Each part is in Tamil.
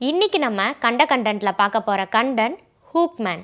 இன்னைக்கு நம்ம கண்ட கண்டென்ட்ல பார்க்க போற கண்டென்ட் ஹூக்மேன்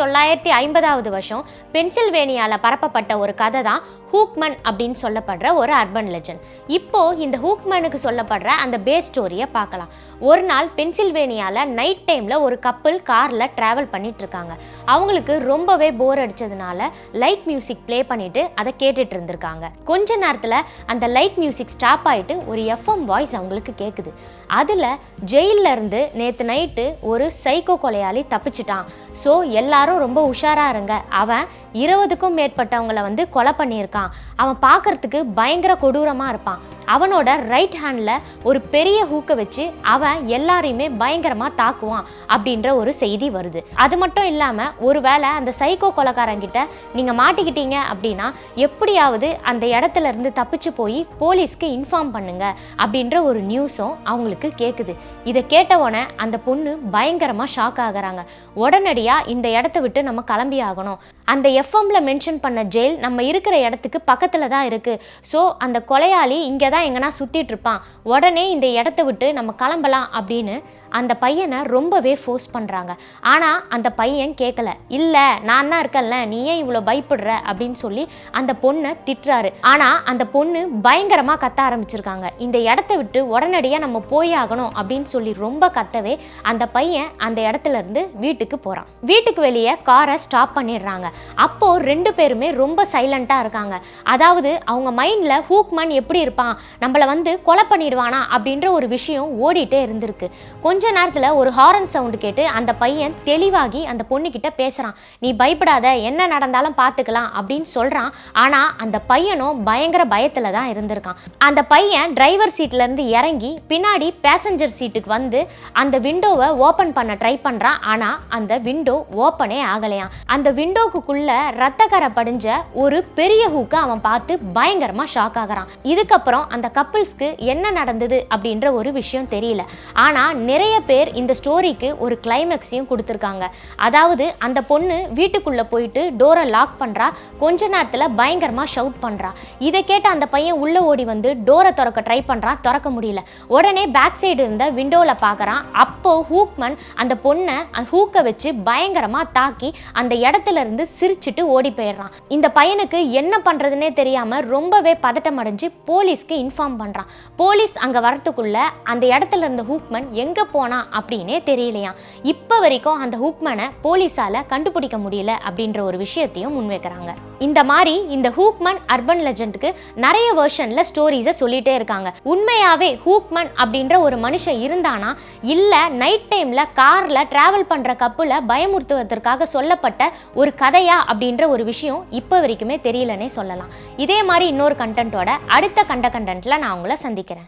தொள்ளாயிரத்தி ஐம்பதாவது வருஷம் பென்சில்வேனியாவில் பரப்பப்பட்ட ஒரு கதை தான் ஹூக்மன் அப்படின்னு சொல்லப்படுற ஒரு அர்பன் லெஜண்ட். இப்போ இந்த ஹூக்மனுக்கு சொல்லப்படுற அந்த பேஸ் ஸ்டோரியை பார்க்கலாம். ஒரு நாள் பென்சில்வேனியாவில் நைட் டைமில் ஒரு கப்பல் காரில் ட்ராவல் பண்ணிட்டு இருக்காங்க. அவங்களுக்கு ரொம்பவே போர் அடிச்சதுனால லைட் மியூசிக் ப்ளே பண்ணிட்டு அதை கேட்டுட்டு இருந்திருக்காங்க. கொஞ்ச நேரத்தில் அந்த லைட் மியூசிக் ஸ்டாப் ஆயிட்டு ஒரு எஃப்எம் வாய்ஸ் அவங்களுக்கு கேட்குது அதில் ஜெயில்ல இருந்து நேற்று நைட்டு ஒரு சைக்கோ கொலையாளி தப்பிச்சிட்டான். ஸோ எல்லாரும் ரொம்ப உஷாரா இருங்க. அவன் இருபதுக்கும் மேற்பட்டவங்களை வந்து கொலை பண்ணியிருக்கான். அவன் பார்க்கறதுக்கு பயங்கர கொடூரமாக இருப்பான். அவனோட ரைட் ஹேண்டில் ஒரு பெரிய ஹூக்கை வச்சு அவன் எல்லாரையுமே பயங்கரமாக தாக்குவான் அப்படின்ற ஒரு செய்தி வருது. அது மட்டும் இல்லாமல் ஒருவேளை அந்த சைக்கோ கொலக்காரங்கிட்ட நீங்கள் மாட்டிக்கிட்டீங்க அப்படின்னா எப்படியாவது அந்த இடத்துல இருந்து தப்பிச்சு போய் போலீஸ்க்கு இன்ஃபார்ம் பண்ணுங்க அப்படின்ற ஒரு நியூஸும் அவங்களுக்கு கேட்குது இதை கேட்டவுடனே அந்த பொண்ணு பயங்கரமாக ஷாக் ஆகிறாங்க. உடனடியாக இந்த இடத்த விட்டு நம்ம கிளம்பி ஆகணும். அந்த எஃப்எம்ல மென்ஷன் பண்ண ஜெயில் நம்ம இருக்கிற இடத்துக்கு பக்கத்தில் தான் இருக்குது ஸோ அந்த கொலையாளி இங்கே தான் எங்கன்னா சுற்றிட்டு இருப்பான். உடனே இந்த இடத்த விட்டு நம்ம கிளம்பலாம் அப்படின்னு அந்த பையனை ரொம்பவே ஃபோர்ஸ் பண்ணுறாங்க ஆனால் அந்த பையன் கேட்கல இல்லை நான் தான் இருக்கேன்ல. நீ ஏன் இவ்வளோ பயப்படுற? அப்படின்னு சொல்லி அந்த பொண்ணை திட்டுறாரு. ஆனால் அந்த பொண்ணு பயங்கரமாக கத்த ஆரம்பிச்சிருக்காங்க. இந்த இடத்த விட்டு உடனடியாக நம்ம போய் ஆகணும் அப்படின்னு சொல்லி ரொம்ப கத்தவே அந்த பையன் அந்த இடத்துல இருந்து வீட்டுக்கு போகிறான் வீட்டுக்கு வெளியே காரை ஸ்டாப் பண்ணிடுறாங்க. அப்போது ரெண்டு பேருமே ரொம்ப சைலண்ட்டாக இருக்காங்க. அதாவது அவங்க மைண்டில் ஹூக்மன் எப்படி இருப்பான்? நம்மளை வந்து கொலை பண்ணிடுவானா அப்படின்ற ஒரு விஷயம் ஓடிட்டே இருந்திருக்கு. கொஞ்ச நேரத்தில் ஒரு ஹாரன் சவுண்டு கேட்டு அந்த பையன் தெளிவாகி அந்த பொண்ணுக்கிட்ட பேசுகிறான் நீ பயப்படாத என்ன நடந்தாலும் பார்த்துக்கலாம் அப்படின்னு சொல்கிறான் ஆனால் அந்த பையனும் பயங்கர பயத்தில் தான் இருந்திருக்கான். அந்த பையன் டிரைவர் சீட்லேருந்து இறங்கி பின்னாடி பேசஞ்சர் சீட்டுக்கு வந்து அந்த விண்டோவை ஓப்பன் பண்ண ட்ரை பண்ணுறான் ஆனால் அந்த விண்டோ ஓப்பனே ஆகலையாம். அந்த விண்டோக்குள்ள ரத்தக்கரை படிஞ்ச ஒரு பெரிய ஹூக்கை அவன் பார்த்து பயங்கரமாக ஷாக் ஆகிறான். இதுக்கப்புறம் அந்த கப்பிள்ஸ்க்கு என்ன நடந்தது அப்படின்ற ஒரு விஷயம் தெரியல. ஆனால் நிறைய பேர் இந்த ஸ்டோரிக்கு ஒரு கிளைமேக்ஸையும் கொடுத்துருக்காங்க. அதாவது அந்த பொண்ணு வீட்டுக்குள்ளே போயிட்டு டோரை லாக் பண்ணுறா கொஞ்ச நேரத்தில் பயங்கரமாக ஷவுட் பண்ணுறா இதை கேட்ட அந்த பையன் உள்ளே ஓடி வந்து டோரை திறக்க ட்ரை பண்ணுறான் திறக்க முடியல. உடனே பேக் சைடு இருந்த விண்டோவில் பார்க்குறான் அப்போ ஹூக்மன் அந்த பொண்ணை ஹூக்கை வச்சு பயங்கரமாக தாக்கி அந்த இடத்துல இருந்து சிரிச்சிட்டு ஓடி போயிடுறான். இந்த பையனுக்கு என்ன பண்ணுறதுனே தெரியாமல் ரொம்பவே பதட்டம் அடைஞ்சு போலீஸ்க்கு இன்ஃபார்ம் பண்ணுறான் போலீஸ் அங்கே வரத்துக்குள்ள அந்த இடத்துல இருந்த ஹூக்மன் எங்கே போனான் அப்படின்னே தெரியலையாம் இப்போ வரைக்கும் அந்த ஹூக்மனை போலீஸால் கண்டுபிடிக்க முடியல அப்படின்ற ஒரு விஷயத்தையும் முன்வைக்கிறாங்க. இந்த மாதிரி இந்த ஹூக்மன் அர்பன் லெஜண்டுக்கு நிறைய வெர்ஷனில் ஸ்டோரிஸை சொல்லிட்டே இருக்காங்க. உண்மையாவே ஹூக்மன் அப்படின்ற ஒரு மனுஷன் இருந்தானா? இல்லை நைட் டைமில் காரில் ட்ராவல் பண்ணுற கப்புல பயமுறுத்துவதற்காக சொல்லப்பட்ட ஒரு கதையா அப்படின்ற ஒரு விஷயம் இப்போ வரைக்குமே தெரியலனே சொல்லலாம். இதே மாதிரி இன்னொரு கண்டென்ட்டோட அடுத்த கண்ட கண்டென்ட்டில் நான் உங்களை சந்திக்கிறேன்.